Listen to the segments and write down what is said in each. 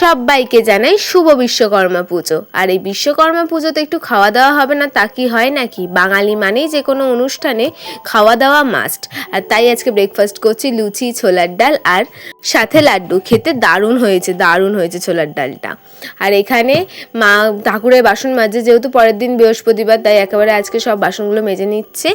সবাইকে জানাই শুভ বিশ্বকর্মা পুজো। আর এই বিশ্বকর্মা পুজোতে একটু খাওয়া দাওয়া হবে না, তা কি হয় নাকি? বাঙালি মানেই যে কোনো অনুষ্ঠানে খাওয়া দাওয়া মাস্ট আর তাই আজকে ব্রেকফাস্ট করছি লুচি, ছোলার ডাল আর সাথে লাড্ডু। খেতে দারুণ হয়েছে দারুণ হয়েছে ছোলার ডালটা। আর এখানে মা ঠাকুরের বাসন মাজে, যেহেতু পরের দিন বৃহস্পতিবার, তাই একেবারে আজকে সব বাসনগুলো মেজে নিচ্ছে।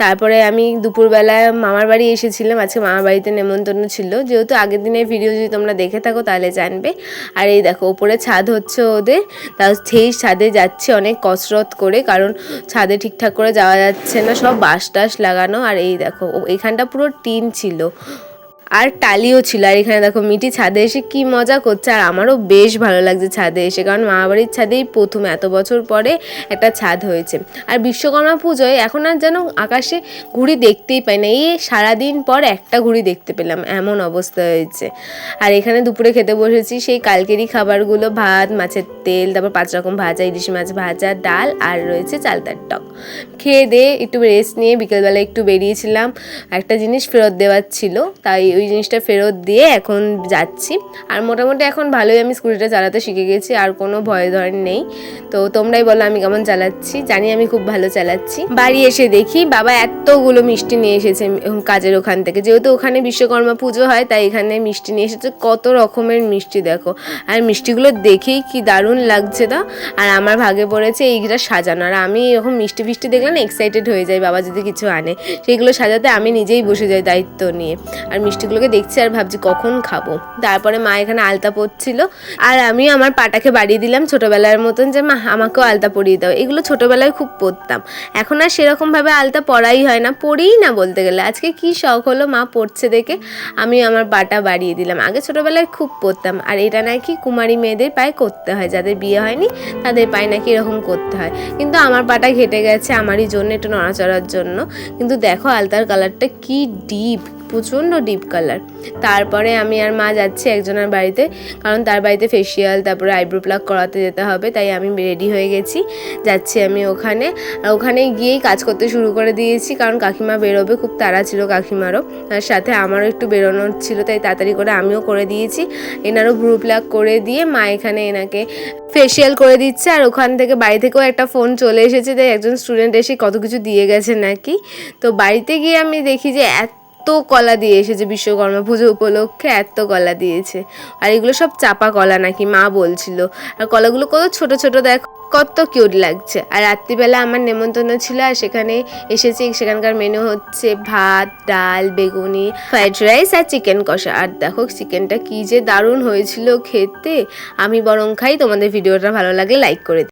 তারপরে আমি দুপুরবেলায় মামার বাড়ি এসেছিলাম, আজকে মামার বাড়িতে নেমন্তন্ন ছিল। যেহেতু আগের দিনের ভিডিও যদি তোমরা দেখে থাকো, তাহলে জানবে। আর এই দেখো ওপরে ছাদ হচ্ছে ওদের। তা সেই ছাদে যাচ্ছে, অনেক কসরত করে, কারণ ছাদে ঠিকঠাক করে যাওয়া যাচ্ছে না। সব বাঁশ টাস লাগানো, আর এই দেখো এখানটা পুরো টিন ছিল। আর টালিও ছিল, আর এখানে দেখো মিটি ছাদে এসে কি মজা করছে, আর আমারও বেশ ভালো লাগছে ছাদে এসে, কারণ মামাবাড়ির ছাদেই প্রথম এত বছর পরে একটা ছাদ হয়েছে। আর বিশ্বকর্মা পুজোয় এখন আর যেন আকাশে ঘুড়ি দেখতেই পাই না, এই সারাদিন পর একটা ঘুড়ি দেখতে পেলাম, এমন অবস্থা হয়েছে। আর এখানে দুপুরে খেতে বসেছি, সেই কালকেরই খাবারগুলো, ভাত, মাছের তেল, তারপর পাঁচ রকম ভাজা, ইলিশ মাছ ভাজা, ডাল, আর রয়েছে চালতার টক। খেয়ে দিয়ে একটু রেস্ট নিয়ে বিকেলবেলা একটু বেরিয়েছিলাম, একটা জিনিস ফেরত দেওয়ার ছিল, তাই ওই জিনিসটা ফেরত দিয়ে এখন যাচ্ছি। আর মোটামুটি এখন ভালোই আমি স্কুটিটা চালাতে শিখে গেছি, আর কোনো ভয় ধর নেই। তো তোমরাই বলো আমি কেমন চালাচ্ছি, জানি আমি খুব ভালো চালাচ্ছি। বাড়ি এসে দেখি, বাবা এতগুলো মিষ্টি নিয়ে এসেছে কাজের ওখান থেকে। যেহেতু ওখানে বিশ্বকর্মা পুজো হয়, তাই এখানে মিষ্টি নিয়ে এসেছে। কত রকমের মিষ্টি দেখো। আর মিষ্টিগুলো দেখেই কি দারুণ লাগছে তো আর আমার ভাগে পড়েছে এইটা সাজানো। আর আমি এরকম মিষ্টি ফিষ্টি দেখলে না এক্সাইটেড হয়ে যাই, বাবা যদি কিছু আনে। সেইগুলো সাজাতে আমি নিজেই বসে যাই দায়িত্ব নিয়ে। আর মিষ্টিগুলোকে দেখছি আর ভাবছি কখন খাব। তারপরে মা এখানে আলতা পরছিল। আর আমি আমার পাটাকে বাড়িয়ে দিলাম ছোটবেলার মতন যে, মা, আমাকেও আলতা পরিয়ে দাও। এগুলো ছোটবেলায় খুব পরতাম। এখন আর সেরকমভাবে আলতা পরাই হয় না, পরেই না বলতে গেলে। আজকে কি শখ হলো, মা পড়ছে দেখে আমি আমার পাটা বাড়িয়ে দিলাম। আগে ছোটবেলায় খুব পরতাম। আর এটা নাকি কুমারী মেয়েদের পায়ে করতে হয়। যাদের বিয়ে হয়নি, তাদের পায়ে নাকি এরকম করতে হয়। কিন্তু আমার পাটা ঘেটে গেছে আমারই জন্য, একটু নড়াচড়ার জন্য। কিন্তু দেখো আলতার কালারটা কি ডিপ, প্রচণ্ড ডিপ কালার তারপরে আমি আর মা যাচ্ছি একজনের বাড়িতে, কারণ তার বাড়িতে ফেসিয়াল তারপরে আইব্রো প্লাক করাতে যেতে হবে, তাই আমি রেডি হয়ে গেছি। যাচ্ছি আমি ওখানে। আর ওখানে গিয়েই কাজ করতে শুরু করে দিয়েছি, কারণ কাকিমা বেরোবে, খুব তাড়া ছিল কাকিমারও। আর সাথে আমারও একটু বেরোনোর ছিল, তাই তাড়াতাড়ি করে আমিও করে দিয়েছি। এনারও ভ্রু প্লাক করে দিয়ে মা এখানে এনাকে ফেসিয়াল করে দিচ্ছে, আর ওখান থেকে বাড়ি থেকেও একটা ফোন চলে এসেছে তাই একজন স্টুডেন্ট এসে কত কিছু দিয়ে গেছে নাকি। তো বাড়িতে গিয়ে আমি দেখি যে এত কলা দিয়ে এসেছে বিশ্বকর্মা পুজো উপলক্ষে, এত কলা দিয়েছে। আর এগুলো সব চাপা কলা নাকি মা বলছিল। আর কলাগুলো কত ছোট ছোট দেখ, কত কিউট লাগছে। আর রাত্রিবেলা আমার নেমন্তন্ন ছিল আর সেখানে এসেছি, সেখানকার মেনু হচ্ছে ভাত, ডাল, বেগুনি ফ্রাইড রাইস আর চিকেন কষা। আর দেখো চিকেনটা কি যে দারুণ হয়েছিল খেতে। আমি বরং খাই, তোমাদের ভিডিওটা ভালো লাগলে লাইক করে।